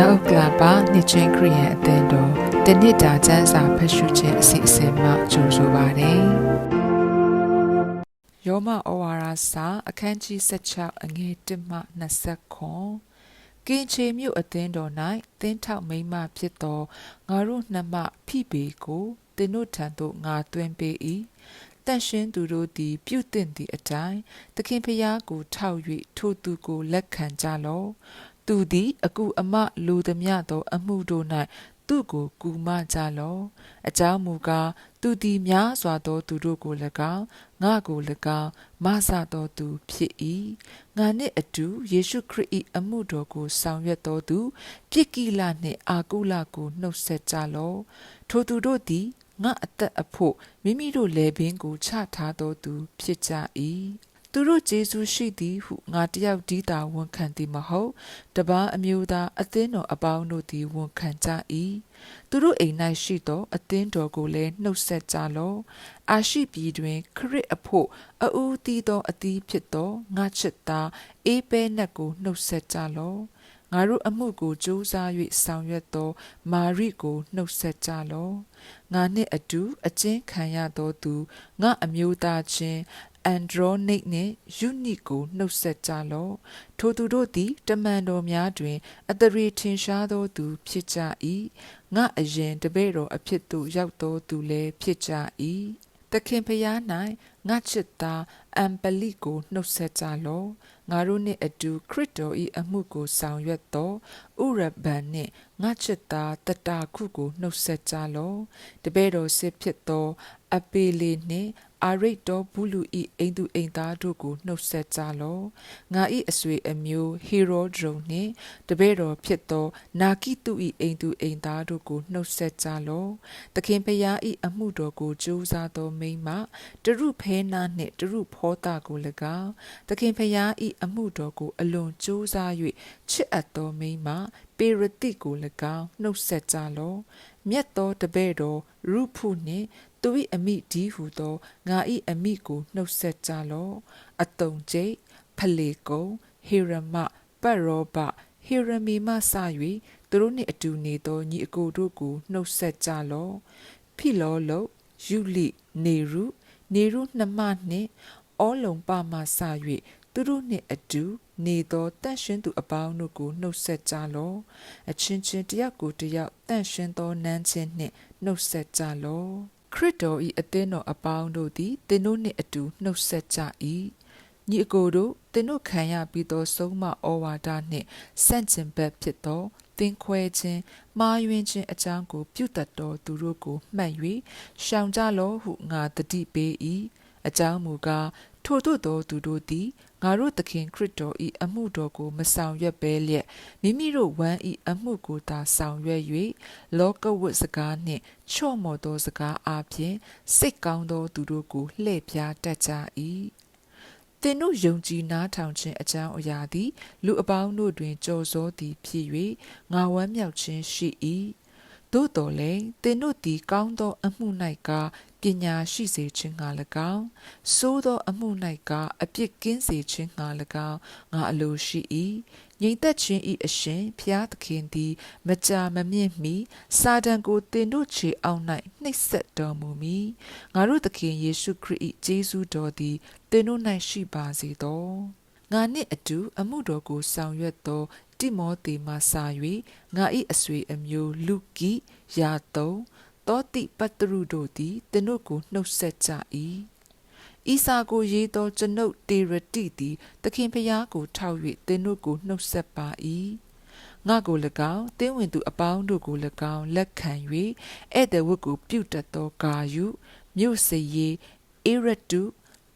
မြောက်ဥက္ကလာပါနှစ်ချင်းခရီးယန်အသင်းတော်တနစ်တာကျမ်းစာဖတ်ရှုခြင်းအစီအစဉ်မှကြိုဆိုပါရစေ။ယောမဩဝါဒစာအခန်းကြီး16အငယ်1မှ20ခွန်ကင်းချေမြို့အသင်းတော်၌သင်းထောက်မိမဖြစ်သောငါတို့နှမဖိပေကိုတင်တို့ထံသို့ငါသွင်းပေး၏တန်ရှင်းသူတို့သည် ပြုသင့်သည့်အတိုင်းသခင်ဖျားကိုထောက်၍ထိုသူကိုလက်ခံကြလော့ သူသည်အကူအမလူသည်မြသော အမှုတို့၌သူကိုကူမကြလောအကြောင်းမူကားသူသည်များစွာသောသူတို့ကို၎င်းငါကို၎င်းမဆသောသူဖြစ်၏ငါနှင့်အတူယေရှုခရစ်၏အမှုတော်ကိုဆောင်ရွက်တော်သူပြစ်ကိလနှင့်အာကုလကိုနှုတ်ဆက်ကြလောထိုသူတို့သည်ငါအသက်အဖို့မိမိတို့လေပင်ကိုချထားတော်သူဖြစ်ကြ၏ သူတို့ဂျေဇုရှိသည်ဟုငါတယောက်ဒီတာဝန်ခံသည်မဟုတ်တပားအမျိုးသားအသင်းတော်အပေါင်းတို့သည်ဝန်ခံကြ၏သူတို့အိမ်၌ရှိသောအသင်းတော်ကိုလည်းနှုတ်ဆက်ကြလော့အာရှိပြည်တွင် ခရစ်အဖို့အူးတီးသောအသီးဖြစ်သောငါချစ်သားအေးပဲနက်ကိုနှုတ်ဆက်ကြလော့ ငါတို့အမှုကိုကြိုးစား၍ဆောင်ရွက်သောမာရိကိုနှုတ်ဆက်ကြလော့ငါနှင့်အတူအကျဉ်းခံရသောသူငါအမျိုးသားချင်းအန်ဒရိုနိတ်နှင့်ယူနိကိုနှုတ်ဆက်ကြလော့ထိုသူတို့သည်တမန်တော်များတွင်အတရေထင်ရှားသောသူဖြစ်ကြ၏ငါအရင်တပည့်တော်အဖြစ်သို့ရောက်သောသူလည်းဖြစ်ကြ၏ သခင်ဖျား၌ငါချစ်သားအမ်ပလိကိုနှုတ်ဆက်ကြလော့ငါတို့နှင့်အတူခရစ်တော်၏အမှုကိုဆောင်ရွက်သောဥရဘန်နှင့်ငါချစ်သားတတာခုကိုနှုတ်ဆက်ကြလော့တပည့်တော်စစ်ဖြစ်သော အပေလေနှင့်အာရိတ်တော်ဘူးလူဤအိမ်သူအိမ်သားတို့ကိုနှုတ်ဆက်ကြလောငါဤအဆွေအမျိုးဟီရိုဒရုံနှင့်တပည့်တော်ဖြစ်သောနာကိတုဤအိမ်သူအိမ်သားတို့ကိုနှုတ်ဆက်ကြလောသခင်ဖျားဤအမှုတော်ကိုကြိုးစားသောမိမတရုဖဲနာနှင့်တရုဖောတာကို၎င်းသခင်ဖျားဤအမှုတော်ကိုအလွန်ကြိုးစား၍ချစ်အပ်သောမိမပေရတိကို၎င်းနှုတ်ဆက်ကြလောမြတ်သောတပည့်တော်ရုဖုနှင့် သူ၏အမိဒီဟုသောငါ၏အမိကိုနှုတ်ဆက်ကြလော့အတုံကျိတ်ဖလေကုံဟေရမပတ်ရောဘဟေရမီမဆ၍သူတို့နှင့်အတူနေသောညီအကိုတို့ကိုနှုတ်ဆက်ကြလော့ဖိလောလုယူလိနေရုနေရုနှမနှင့်အောလုံပမဆ၍သူတို့နှင့်အတူနေသောတန့်ရှင်းသူအပေါင်းတို့ကိုနှုတ်ဆက်ကြလော့အချင်းချင်းတယောက်ကိုတယောက်တန့်ရှင်းသောနန်းချင်းနှင့်နှုတ်ဆက်ကြလော့ ခရစ်တော်၏အသင်းတော်အပေါင်းတို့သည်သင်တို့နှင့်အတူနှုတ်ဆက်ကြ၏ညီအကိုတို့သင်တို့ခံရပြီးသောဆုံးမဩဝါဒနှင့်ဆန့်ကျင်ဘက်ဖြစ်သောသင်ခွဲခြင်းမှားယွင်းခြင်းအကြောင်းကို ပြုတတ်တော်သူတို့ကိုမှတ်၍ရှောင်ကြလောဟုငါတတိပေး၏အကြောင်းမူကား ထို့သောသူတို့သည်ငါတို့သခင်ခရစ်တော်၏အမှုတော်ကိုမဆောင်ရွက်ဘဲလျက်မိမိတို့ဝမ်း၏အမှုကိုသာဆောင်ရွက်၍လောကဝတ်စကားနှင့်ချော့မော်သောစကားအပြင်စိတ်ကောင်းသောသူတို့ကိုလှည့်ပြားတတ်ကြ၏သင်တို့ယုံကြည်နားထောင်ခြင်းအကြောင်းအရာသည် လူအပေါင်းတို့တွင်ကြော်စောသည်ဖြစ်၍ငါဝမ်းမြောက်ခြင်းရှိ၏ သို့တော်လည်းသင်တို့သည်ကောင်းသောအမှု၌ကားပညာရှိစေခြင်းငှာ၎င်းသို့သောအမှု၌ကအပြစ်ကင်းစေခြင်းငှာ၎င်းငါအလိုရှိ၏ငြိမ်သက်ခြင်းဤအရှင်ဖျားသခင်သည် မကြာမမြင့်မီစာတန်ကိုတင်တို့ခြေအောင်၌နှိပ်စက်တော်မူမည်ငါတို့သခင်ယေရှုခရစ်၏ဂျေဇုတော်သည်တင်တို့၌ရှိပါစေသောငါနှင့်အတူအမှုတော်ကိုဆောင်ရွက်သော တိမောသေမှစာ၍ငါ၏အဆွေအမျိုးလူကီယာတုံတောတိပတ္တရုတို့သည်သင်တို့ကိုနှုတ်ဆက်ကြ၏ဤစာကိုရေးသောကျွန်ုပ်တေရတိသည်သခင်ဖျားကိုထောက်၍သင်တို့ကိုနှုတ်ဆက်ပါ၏ငါကို၎င်းတင်းဝင်သူအပေါင်းတို့ကို၎င်းလက်ခံ၍ဧည့်သည်ဝတ်ကိုပြုတ်တတ်သောဂါယုမြို့စရီအေရတု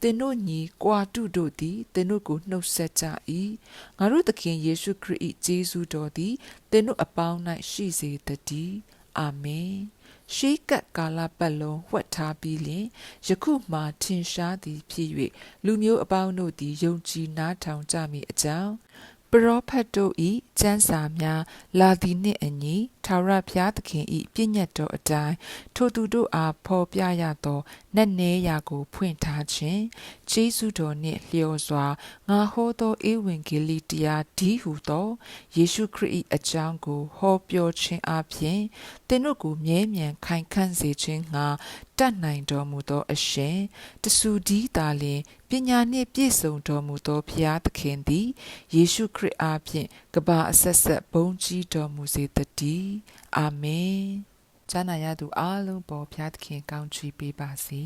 သင်တို့ညီကွာတုတို့သည်သင်တို့ကိုနှုတ်ဆက်ကြ၏ငါတို့သခင်ယေရှုခရစ်၏ဂျေဇုတော်သည်သင်တို့အပေါင်း၌ရှိစေတည်းအာမင်ရှေးကပ်ကာလပတ်လုံးဝှက်ထားပြီးလျင်ယခုမှထင်ရှားသည်ဖြစ်၍လူမျိုးအပေါင်းတို့သည်ယုံကြည်နားထောင်ကြမည်အကြောင်းပရောဖက်တို့၏ကျမ်းစာများလာသည်နှင့်အညီထာဝရဘုရားသခင်ဤပြည့်ညတ်တော်အတိုင်းထိုသူတို့အားဖော်ပြရသောနတ်နေရာကိုဖွင့်ထားခြင်းဂျေစုတော်နှင့်လျော်စွာငါဟောသောဧဝံဂေလိတရားဒီဟုသောယေရှုခရစ်၏အကြောင်းကိုဟောပြောခြင်းအပြင်သင်တို့ကိုမြဲမြံခိုင်ခန့်စေခြင်းငှာတတ်နိုင်တော်မူသောအရှင်တဆူဒီသာလျင်ပညာနှင့်ပြည့်စုံတော်မူသောဘုရားသခင်သည်ယေရှုခရစ်အားဖြင့်ကဘာအဆက်ဆက်ဘုန်းကြီးတော်မူစေတည်းအာမင်ကျမ်းနာရသူအားလုံးပေါ်ဘုရားသခင်ကောင်းချီးပေးပါစေ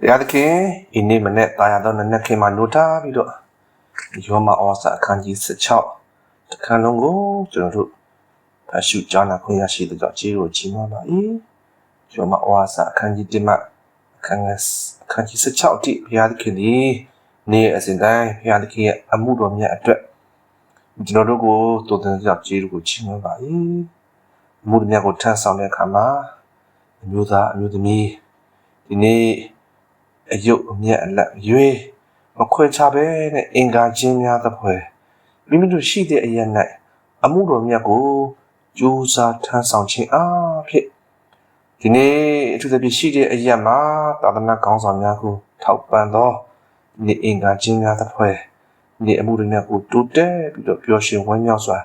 ဘုရားသခင်ဒီနေ့မနေ့တာယာတော့နက်နက်ခင်မှာနိုးထားပြီးတော့ ယောမဩစာအခန်းကြီး16တခန်းလုံးကိုကျွန်တော်တို့ဖတ်ရှုကြားနာခွင့်ရရှိတဲ့ကြောင့်ကျေးဇူးချီးမွမ်းပါ၏ယောမဩစာအခန်းကြီး1မှအခန်းငယ်အခန်းကြီး16အထိဘုရားသခင်ဒီနေ့အစဉ်တိုင်းဘုရားသခင်ရဲ့အမှုတော်မြတ်အတွက်ကျွန်တော်တို့ကိုတိုးတက်ကြကျေးဇူးကိုချီးမွမ်းပါ၏အမှုတော်မြတ်ကိုထမ်းဆောင်တဲ့အခါမှာအမျိုးသားအမျိုးသမီးဒီနေ့အယုတ်အမြတ်အလက်ရွေး မခွဲခြားပဲနဲ့အင်္ဂါချင်းများသဖွယ်မိမိတို့ရှိတဲ့အရာ၌အမှုတော်မြတ်ကိုကြိုးစားထမ်းဆောင်ခြင်းအားဖြင့်ဒီနေ့အထူးသဖြင့်ရှိတဲ့အရာမှာသာသနာကောင်းဆောင်များကိုထောက်ပံ့သောဒီနေ့အင်္ဂါချင်းများသဖွယ်ဒီနေ့အမှုတော်မြတ်ကိုတိုးတက်ပြီးတော့ပျော်ရွှင်ဝမ်းမြောက်စွာ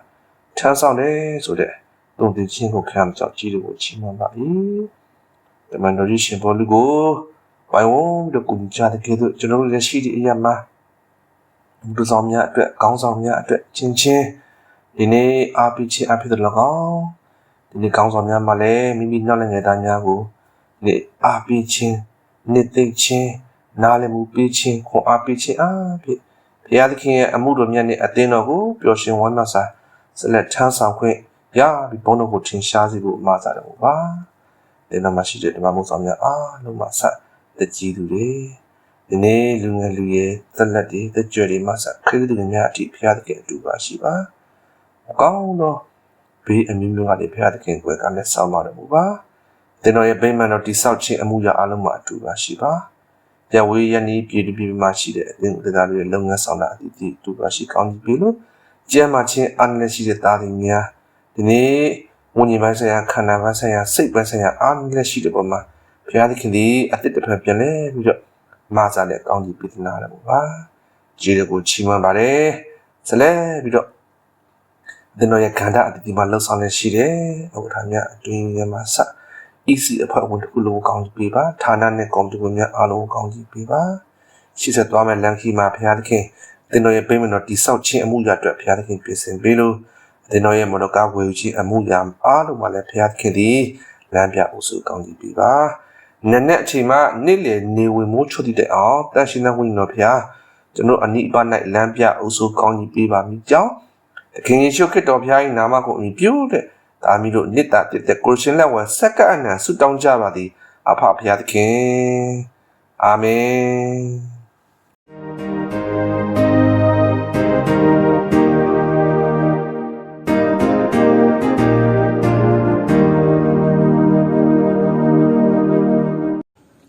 ထမ်းဆောင်တယ်ဆိုတဲ့တုံ့ပြန်ခြင်းကိုခံကြောက်ကြည့်လို့ချီးမွမ်းပါ၏တမန်တော်ကြီးရှင်ဘောလူကို ဝိုင်ဝန်းပြီးတော့ကုကြတဲ့ကဲတော့ကျွန်တော်တို့လည်းရှိတဲ့အရာမှာလူဆောင်များအတွက်ကောင်းဆောင်များအတွက်ချင်းချင်းဒီနေ့အားပေးခြင်းအဖြစ်တော်၎င်းဒီနေ့ကောင်းဆောင်များမှာလည်းမိမိနောက်လည်းငယ်သားများကိုဒီနေ့အားပေးခြင်းနှစ်သိမ့်ခြင်းနားလည်မှုပေးခြင်းခွန်အားပေးခြင်းအားဖြင့်ဘုရားသခင်ရဲ့အမှုတော်မြတ်နဲ့အသင်းတော်ကိုပျော်ရွှင်ဝမ်းမြောက်စွာဆက်လက်ထမ်းဆောင်ခွင့်ရပြီးဘုန်းတော်ကိုထင်ရှားစေဖို့မှာစားတယ်ပေါ့ပါဒီနောက်မှာရှိတဲ့ဓမ္မမို့ဆောင်များအားလုံးမှာဆက် တကြီးသူတွေဒီနေ့လူငယ်လူရဲသက်လက်တွေသက်ကြွတွေမှစခရစ်သူတွေများအထိဖျားသခင်အတူပါရှိပါအကောင်းသောဘေးအမျိုးမျိုးကနေဖျားသခင်ကိုယ်ကလည်းဆောင်းပါတော်မူပါတင်တော်ရဲ့ဗိမာန်တော်တိဆောက်ခြင်းအမှုရာအလုံးမှာအတူပါရှိပါပြဝေးယနေ့ပြည်သူပြည်မှရှိတဲ့အသင်းတရားတွေလုပ်ငန်းဆောင်တာအတီးတီးတူပါရှိကောင်းကြီးပြီလို့ကျမ်းမာခြင်းအားနည်းရှိတဲ့သားတွေများဒီနေ့ဝိညာဉ်ပိုင်းဆိုင်ရာခန္ဓာပိုင်းဆိုင်ရာစိတ်ပိုင်းဆိုင်ရာအားနည်းရှိတဲ့ပုံမှာ ဘုရားသခင်ဒီအသစ်တစ်ဖက်ပြန်လဲပြီးတော့မာစာနဲ့ကောင်းကြီးပြည်နာတယ်ပေါ့ပါဂျေရကိုချီးမွမ်းပါတယ်ဇလဲပြီးတော့ဒီနော်ရဲ့ခန္ဓာအတ္တိမှာလှုပ်ဆောင်နေရှိတယ်ဥပဒါမြတ်အတွင်းထဲမှာစ EC အဖွဲ့ဝင်တစ်ခုလုံးကောင်းကြီးပေးပါဌာနနဲ့ကော်မတီဝင်များအားလုံးကောင်းကြီးပေးပါရှေ့ဆက်သွားမယ့်လမ်းခီမှာဘုရားသခင်ဒီနော်ရဲ့ပေးမတော်တိဆောက်ခြင်းအမှုရာအတွက်ဘုရားသခင်ပြင်ဆင်ပေးလို့ဒီနော်ရဲ့မတော်ကားဝေယူခြင်းအမှုရာအားလုံးမှာလည်းဘုရားသခင်ဒီလမ်းပြအုပ်စုကောင်းကြီးပေးပါ နက်နက်အချိန်မှနေ့လည်နေဝင်မိုးချွတ်တဲ့အောင်တန်ရှင်တဲ့ဝိညာဉ်တော်ဖျားကျွန်တော်အနိပါ၌လမ်းပြအုပ်စုကောင်းကြီးပေးပါမိကြောင်းသခင်ယေရှုခရစ်တော်ဖျား၏နာမကိုအမိပြုတဲ့ဒါမီတို့နိတ္တတတဲ့ကိုရှင်လက်ဝဲဆက်ကပ်အနံဆုတောင်းကြပါသည်အဖဖျားသခင်အာမင်